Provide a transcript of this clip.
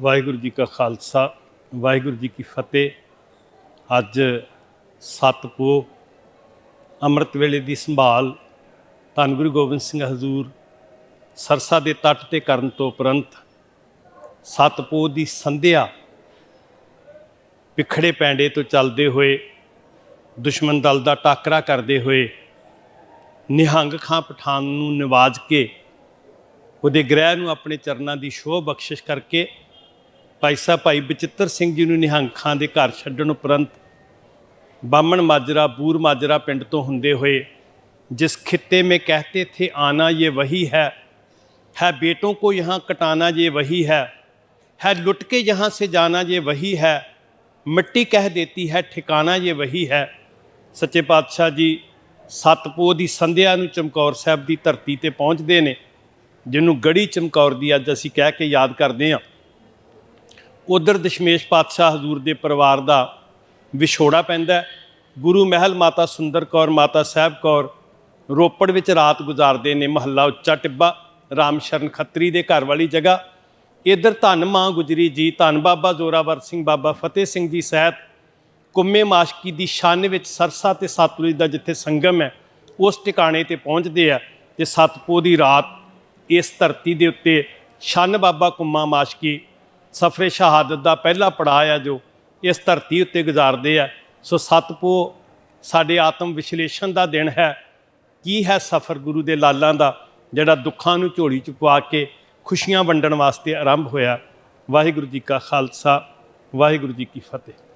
ਵਾਹਿਗੁਰੂ ਜੀ ਕਾ ਖਾਲਸਾ, ਵਾਹਿਗੁਰੂ ਜੀ ਕੀ ਫਤਿਹ। ਅੱਜ ਸਤਪੋ ਅੰਮ੍ਰਿਤ ਵੇਲੇ ਦੀ ਸੰਭਾਲ ਧੰਨ ਗੁਰੂ ਗੋਬਿੰਦ ਸਿੰਘ ਹਜ਼ੂਰ ਸਰਸਾ ਦੇ ਤੱਟ ਤੇ ਕਰਨ ਤੋਂ ਉਪਰੰਤ ਸਤਪੋ ਦੀ ਸੰਧਿਆ ਵਿਖੜੇ ਪੈਂਡੇ ਤੋਂ ਚੱਲਦੇ ਹੋਏ, ਦੁਸ਼ਮਣ ਦਲ ਦਾ ਟਾਕਰਾ ਕਰਦੇ ਹੋਏ, ਨਿਹੰਗ ਖਾਂ ਪਠਾਨ ਨੂੰ ਨਿਵਾਜ ਕੇ, ਉਹਦੇ ਗ੍ਰਹਿ ਨੂੰ ਆਪਣੇ ਚਰਨਾਂ ਦੀ ਸ਼ੋਭ ਬਖਸ਼ਿਸ਼ ਕਰਕੇ ਭਾਈ ਸਾਹਿਬ ਭਾਈ ਬਚਿੱਤਰ ਸਿੰਘ ਜੀ ਨੂੰ ਨਿਹੰਗ ਖਾਂ ਦੇ ਘਰ ਛੱਡਣ ਉਪਰੰਤ ਬਾਮਣ ਮਾਜਰਾ ਬੂਰ ਮਾਜਰਾ ਪਿੰਡ ਤੋਂ ਹੁੰਦੇ ਹੋਏ जिस खित्ते में कहते थे आना ये वही है है बेटों को यहाँ कटाना ये वही है है लुट के यहाँ से जाना ये वही है मिट्टी कह देती है ठिकाना ये वही है ਸੱਚੇ ਪਾਤਸ਼ਾਹ ਜੀ ਸਤਪੋ ਦੀ ਸੰਧਿਆ ਨੂੰ ਚਮਕੌਰ ਸਾਹਿਬ ਦੀ ਧਰਤੀ ਤੇ ਪਹੁੰਚਦੇ ਨੇ ਜਿਹਨੂੰ ਗੜੀ ਚਮਕੌਰ ਦੀ ਅੱਜ ਅਸੀਂ ਕਹਿ ਕੇ ਯਾਦ ਕਰਦੇ ਹਾਂ ਉਧਰ ਦਸ਼ਮੇਸ਼ ਪਾਤਸ਼ਾਹ ਹਜ਼ੂਰ ਦੇ ਪਰਿਵਾਰ ਦਾ ਵਿਛੋੜਾ ਪੈਂਦਾ ਗੁਰੂ ਮਹਿਲ ਮਾਤਾ ਸੁੰਦਰ ਕੌਰ, ਮਾਤਾ ਸਾਹਿਬ ਕੌਰ ਰੋਪੜ ਵਿੱਚ ਰਾਤ ਗੁਜ਼ਾਰਦੇ ਨੇ ਮਹੱਲਾ ਉੱਚਾ ਟਿੱਬਾ, ਰਾਮ ਸ਼ਰਨ ਖੱਤਰੀ ਦੇ ਘਰ ਵਾਲੀ ਜਗ੍ਹਾ। ਇਧਰ ਧੰਨ ਮਾਂ ਗੁਜਰੀ ਜੀ, ਧੰਨ ਬਾਬਾ ਜ਼ੋਰਾਵਰ ਸਿੰਘ, ਬਾਬਾ ਫਤਿਹ ਸਿੰਘ ਜੀ ਸਹਿਤ ਕੁੰਮੇ ਮਾਸ਼ਕੀ ਦੀ ਛੰਨ ਵਿੱਚ ਸਰਸਾ ਤੇ ਸਤਲੁਜ ਦਾ ਜਿੱਥੇ ਸੰਗਮ ਹੈ, ਉਸ ਟਿਕਾਣੇ ਤੇ ਪਹੁੰਚਦੇ ਆ ਤੇ ਸਤਪੋ ਦੀ ਰਾਤ ਇਸ ਧਰਤੀ ਦੇ ਉੱਤੇ ਛੰਨ ਬਾਬਾ ਕੁੰਮਾ ਮਾਸ਼ਕੀ ਸਫਰੇ ਸ਼ਹਾਦਤ ਦਾ ਪਹਿਲਾ ਪੜਾਅ ਆ ਜੋ ਇਸ ਧਰਤੀ ਉੱਤੇ ਗੁਜ਼ਾਰਦੇ ਆ। ਸੋ ਸਤਪੋ ਸਾਡੇ ਆਤਮ ਵਿਸ਼ਲੇਸ਼ਣ ਦਾ ਦਿਨ ਹੈ। ਕੀ ਹੈ ਸਫਰ ਗੁਰੂ ਦੇ ਲਾਲਾਂ ਦਾ, ਜਿਹੜਾ ਦੁੱਖਾਂ ਨੂੰ ਝੋਲੀ ਚ ਪਵਾ ਕੇ ਖੁਸ਼ੀਆਂ ਵੰਡਣ ਵਾਸਤੇ ਆਰੰਭ ਹੋਇਆ? ਵਾਹਿਗੁਰੂ ਜੀ ਕਾ ਖਾਲਸਾ, ਵਾਹਿਗੁਰੂ ਜੀ ਕੀ ਫਤਿਹ।